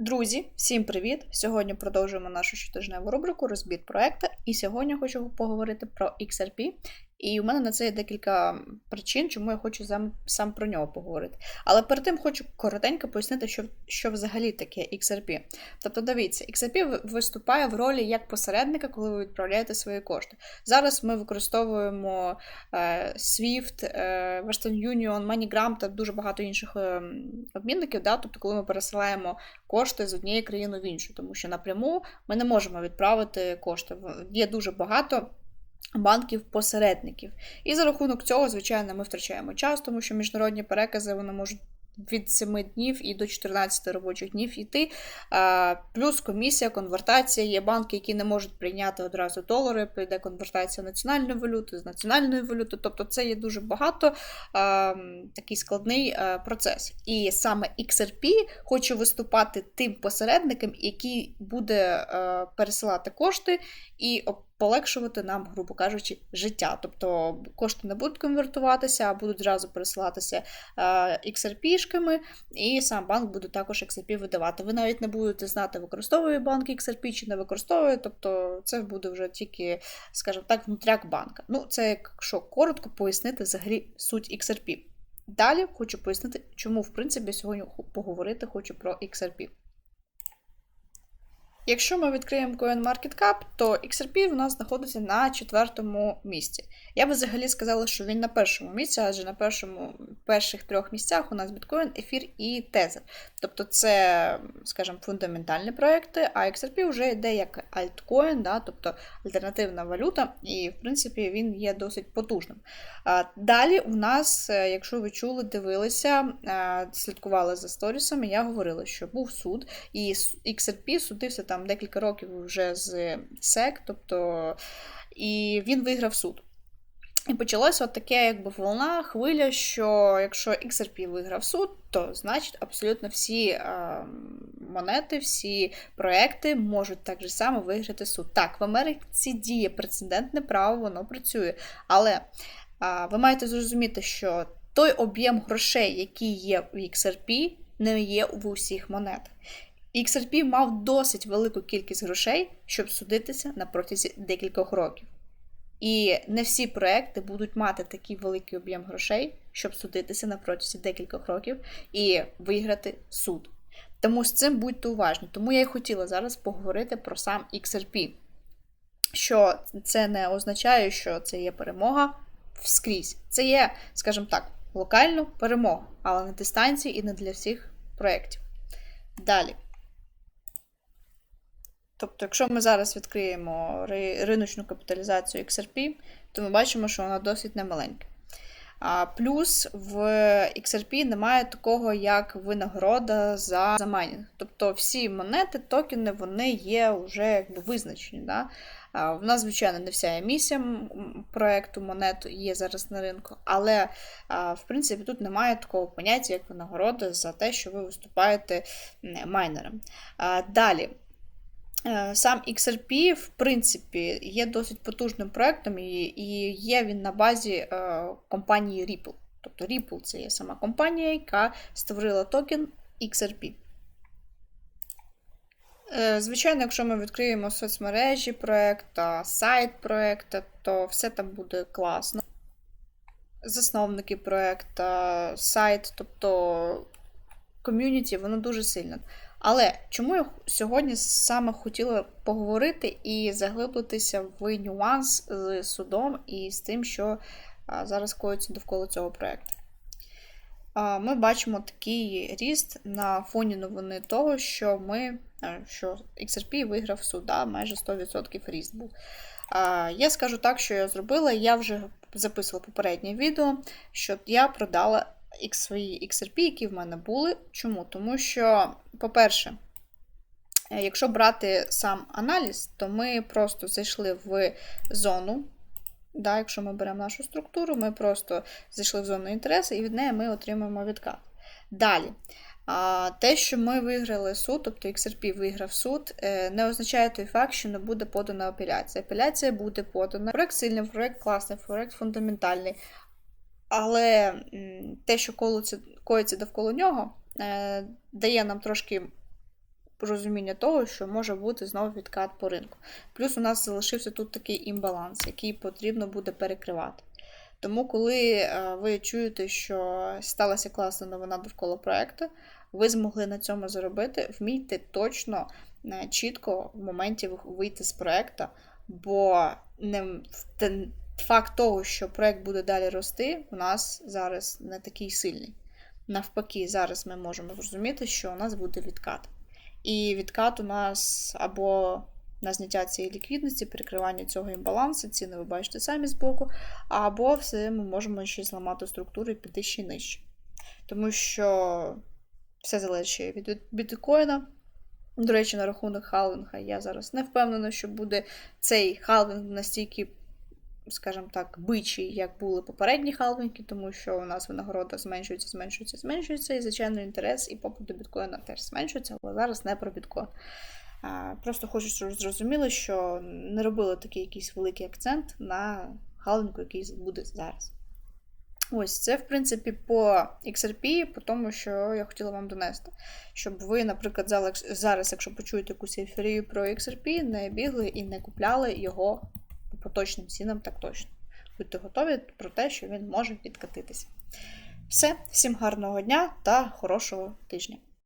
Друзі, всім привіт! Сьогодні продовжуємо нашу щотижневу рубрику Розбір проекту. І сьогодні хочу поговорити про XRP. І у мене на це є декілька причин, чому я хочу сам, про нього поговорити. Але перед тим хочу коротенько пояснити, що що взагалі таке XRP. Тобто, дивіться, XRP виступає в ролі як посередника, коли ви відправляєте свої кошти. Зараз ми використовуємо е, SWIFT, е, Western Union, MoneyGram та дуже багато інших е, обмінників. Да? Тобто, коли ми пересилаємо кошти з однієї країни в іншу, тому що напряму ми не можемо відправити кошти. Є дуже багато банків-посередників. І за рахунок цього, звичайно, ми втрачаємо час, тому що міжнародні перекази вони можуть від 7 днів і до 14 робочих днів йти. Плюс комісія, конвертація. Є банки, які не можуть прийняти одразу долари, прийде конвертація національної валюти з національної валюти. Тобто це є дуже багато такий складний процес. І саме XRP хоче виступати тим посередником, який буде пересилати кошти і полегшувати нам, грубо кажучи, життя. Тобто кошти не будуть конвертуватися, а будуть зразу пересилатися XRP-шками, і сам банк буде також XRP видавати. Ви навіть не будете знати, використовує банк XRP чи не використовує, тобто це буде вже тільки, скажімо так, внутряк банка. Ну, це якщо коротко пояснити взагалі суть XRP. Далі хочу пояснити, чому, в принципі, сьогодні поговорити хочу про XRP. Якщо ми відкриємо CoinMarketCap, то XRP в нас знаходиться на четвертому місці. Я би взагалі сказала, що він на першому місці, адже на першому, перших трьох місцях у нас біткоін, ефір і тезер. Тобто це, скажімо, фундаментальні проекти, а XRP вже йде як альткоін, да, тобто альтернативна валюта, і, в принципі, він є досить потужним. Далі у нас, е, якщо ви чули, дивилися, е, слідкували за сторісами, я говорила, що був суд, і XRP судився там декілька років вже з SEC, тобто, і він виграв суд. І почалося от таке, якби волна, хвиля, що якщо XRP виграв суд, то значить абсолютно всі а, монети, всі проекти можуть так же само виграти суд. Так, в Америці діє прецедентне право, воно працює. Але а, ви маєте зрозуміти, що той об'єм грошей, який є в XRP, не є в усіх монетах. XRP мав досить велику кількість грошей, щоб судитися на протязі декількох років. І не всі проекти будуть мати такий великий об'єм грошей, щоб судитися на протязі декількох років і виграти суд. Тому з цим будьте уважні. Тому я і хотіла зараз поговорити про сам XRP. Що це не означає, що це є перемога вскрізь. Це є, скажімо так, локальна перемога, але на дистанції і не для всіх проєктів. Далі. Тобто, якщо ми зараз відкриємо риночну капіталізацію XRP, то ми бачимо, що вона досить немаленька. А Плюс в XRP немає такого, як винагорода за за майнінг. Тобто всі монети, токени, вони є вже якби визначені. Да? А, В нас, звичайно, не вся емісія проєкту монет є зараз на ринку, але в принципі тут немає такого поняття, як винагорода за те, що ви виступаєте майнером. Далі. Е, сам XRP, в принципі, є досить потужним проєктом, і є він на базі е, компанії Ripple. Тобто Ripple це є сама компанія, яка створила токен XRP. Е, звичайно, якщо ми відкриємо соцмережі проєкта, сайт проєкта, то все там буде класно. Засновники проєкту, сайт, тобто ком'юніті, воно дуже сильне. Але чому я сьогодні саме хотіла поговорити і заглиблитися в нюанс з судом і з тим, що зараз коїться довкола цього проєкту? Ми бачимо такий ріст на фоні новини того, що ми, що XRP виграв суда, майже 100% ріст був. Я скажу так, що я зробила, я вже записувала попереднє відео, що я продала свої XRP, які в мене були. Чому? Тому що, по-перше, е, якщо брати сам аналіз, то ми просто зайшли в зону. Да, Якщо ми беремо нашу структуру, ми просто зайшли в зону інтересу, і від неї ми отримаємо відкат. Далі. А Те, що ми виграли суд, тобто XRP виграв суд, е, не означає той факт, що не буде подана апеляція. Апеляція буде подана. Проект сильний, проект класний, проект фундаментальний. Але те, що коїться довкола нього, е, дає нам трошки розуміння того, що може бути знову відкат по ринку. Плюс у нас залишився тут такий імбаланс, який потрібно буде перекривати. Тому, коли е, ви чуєте, що сталася класна новина довкола проекту, ви змогли на цьому заробити, вмійте точно, е, чітко в моменті вийти з проекту, бо не те- факт того, що проект буде далі рости, у нас зараз не такий сильний. Навпаки, зараз ми можемо зрозуміти, що у нас буде відкат. І відкат у нас або на зняття цієї ліквідності, перекривання цього імбалансу, ціни ви бачите самі збоку, або все ми можемо ще зламати структуру і піти ще нижче. Тому що все залежить від біткоїна. До речі, на рахунок халвінга я зараз не впевнена, що буде цей халвінг настільки, скажімо так, бичий, як були попередні халвінги, тому що у нас винагорода зменшується, зменшується, зменшується, і, звичайно, інтерес і попит до біткоїна теж зменшується, але зараз не про біткоін. Просто хочу, щоб зрозуміли, що не робили такий якийсь великий акцент на халвінгу, який буде зараз. Ось це, в принципі, по XRP, по тому, що я хотіла вам донести. Щоб ви, наприклад, зараз, якщо почуєте якусь ейферію про XRP, не бігли і не купляли його поточним цінам, так точно. Будьте готові про те, що він може відкатитися. Все, всім гарного дня та хорошого тижня!